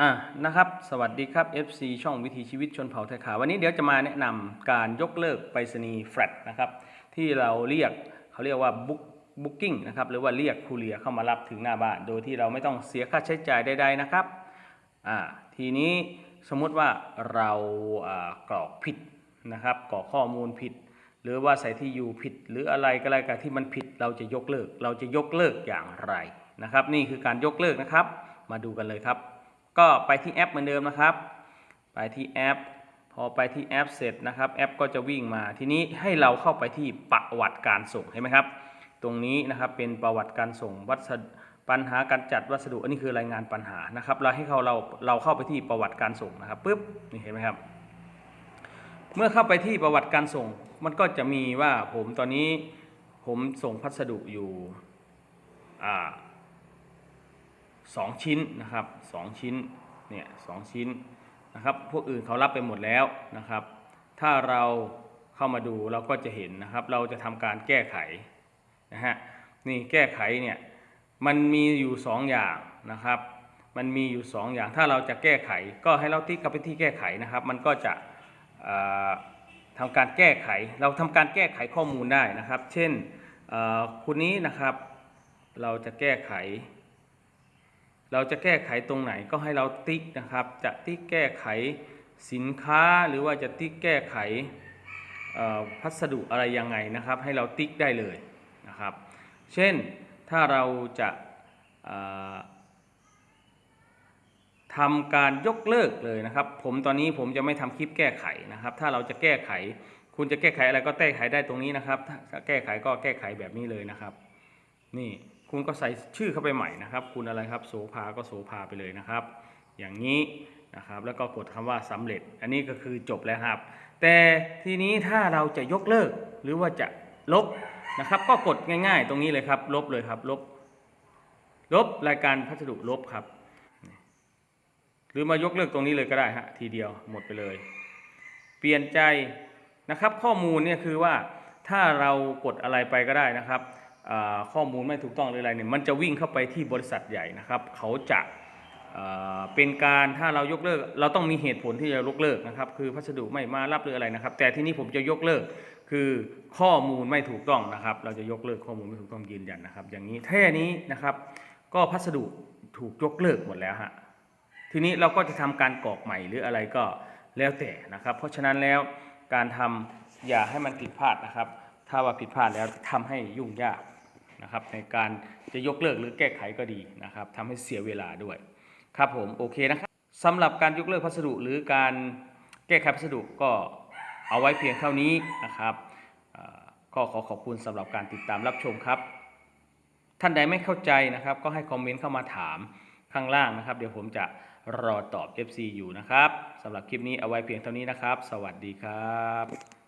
อะนะครับ สวัสดีครับ FC ช่องวิถีชีวิตชนเผ่าไทยขาววันนี้เดี๋ยวจะมาแนะนำการยกเลิกไปรษณีย์แฟลตนะครับที่เราเรียกเขาเรียกว่าบุ๊กบุ๊กิ้งนะครับหรือว่าเรียกคูเรียเข้ามารับถึงหน้าบ้าน โดยที่เราไม่ต้องเสียค่าใช้จ่ายใดๆนะครับอ่าทีนี้สมมุติว่าเราอ่ากรอกผิดนะครับกรอกข้อมูลผิด หรือว่าใส่ที่อยู่ผิด หรืออะไรก็แล้วแต่ที่มันผิดเราจะยกเลิก เราจะยกเลิกอย่างไรนะครับ นี่คือการยกเลิกนะครับ มาดูกันเลยครับ ก็ไปที่แอปเหมือนเดิมนะครับ ไปที่แอป พอไปที่แอปเสร็จนะครับ แอปก็จะวิ่งมา ทีนี้ให้เราเข้าไปที่ประวัติการส่งเห็นไหมครับ ตรงนี้นะครับเป็นประวัติการส่งวัสดุปัญหาการจัดวัสดุอันนี้คือรายงานปัญหานะครับ เราให้เขาเราเราเข้าไปที่ประวัติการส่งนะครับปุ๊บนี่เห็นไหมครับ เมื่อเข้าไปที่ประวัติการส่ง มันก็จะมีว่าผมตอนนี้ผมส่งพัสดุอยู่อ่า สองชิ้นนะครับสองชิ้นเนี่ยสองชิ้นนะครับ พวกอื่นเขารับไปหมดแล้วนะครับ ถ้าเราเข้ามาดูเราก็จะเห็นนะครับ เราจะทำการแก้ไขนะฮะนี่แก้ไขเนี่ยมันมีอยู่สองอย่างนะครับ มันมีอยู่สองอย่างถ้าเราจะแก้ไข ก็ให้เราติ๊กเข้าไปที่แก้ไขนะครับ มันก็จะทำการแก้ไข เราทำการแก้ไขข้อมูลได้นะครับ เช่นคุณนี้นะครับ เราจะแก้ไข เราจะแก้ไขตรงไหนก็ให้เราติ๊กนะครับ จะติ๊กแก้ไขสินค้าหรือว่าจะติ๊กแก้ไขพัสดุอะไรยังไงนะครับ ให้เราติ๊กได้เลยนะครับ เช่นถ้าเราจะทำการยกเลิกเลยนะครับ ผมตอนนี้ผมจะไม่ทำคลิปแก้ไขนะครับ ถ้าเราจะแก้ไข คุณจะแก้ไขอะไรก็แก้ไขได้ตรงนี้นะครับถ้าแก้ไขก็แก้ไขแบบนี้เลยนะครับ นี่ คุณก็ใส่ชื่อเข้าไปใหม่นะครับ คุณอะไรครับโสภาก็โสภาไปเลยนะครับ อย่างนี้นะครับแล้วก็กดคำว่าสำเร็จ อันนี้ก็คือจบแล้วครับ แต่ทีนี้ถ้าเราจะยกเลิกหรือว่าจะลบนะครับ ก็กดง่ายๆ ตรงนี้เลยครับ ลบเลยครับลบ ลบรายการพัสดุลบครับ หรือมายกเลิกตรงนี้เลยก็ได้ฮะทีเดียวหมดไปเลย เปลี่ยนใจนะครับข้อมูลเนี่ยคือว่าถ้าเรากดอะไรไปก็ได้นะครับ ข้อมูลไม่ถูกต้องหรืออะไรเนี่ยมันจะวิ่งเข้าไปที่บริษัทใหญ่นะครับเขาจะเป็นการถ้าเรายกเลิก เราต้องมีเหตุผลที่จะยกเลิกนะครับ คือพัสดุไม่มารับหรืออะไรนะครับ แต่ที่นี้ผมจะยกเลิกคือข้อมูลไม่ถูกต้องนะครับ เราจะยกเลิกข้อมูลไม่ถูกต้องยืนยันนะครับ อย่างนี้แค่นี้นะครับ ก็พัสดุถูกยกเลิกหมดแล้วฮะทีนี้เราก็จะทำการกรอกใหม่หรืออะไรก็แล้วแต่นะครับ เพราะฉะนั้นแล้วการทำอย่าให้มันผิดพลาดนะครับ ถ้าว่าผิดพลาดแล้วทำให้ยุ่งยากนะครับ ในการจะยกเลิกหรือแก้ไขก็ดีนะครับทำให้เสียเวลาด้วย ครับผมโอเคนะครับสำหรับการยกเลิกพัสดุหรือการแก้ไขพัสดุก็เอาไว้เพียงเท่านี้นะครับก็ขอขอบคุณสำหรับการติดตามรับชมครับ ท่านใดไม่เข้าใจนะครับ ก็ให้คอมเมนต์เข้ามาถามข้างล่างนะครับ เดี๋ยวผมจะรอตอบ FC อยู่นะครับสำหรับคลิปนี้เอาไว้เพียงเท่านี้นะครับ สวัสดีครับ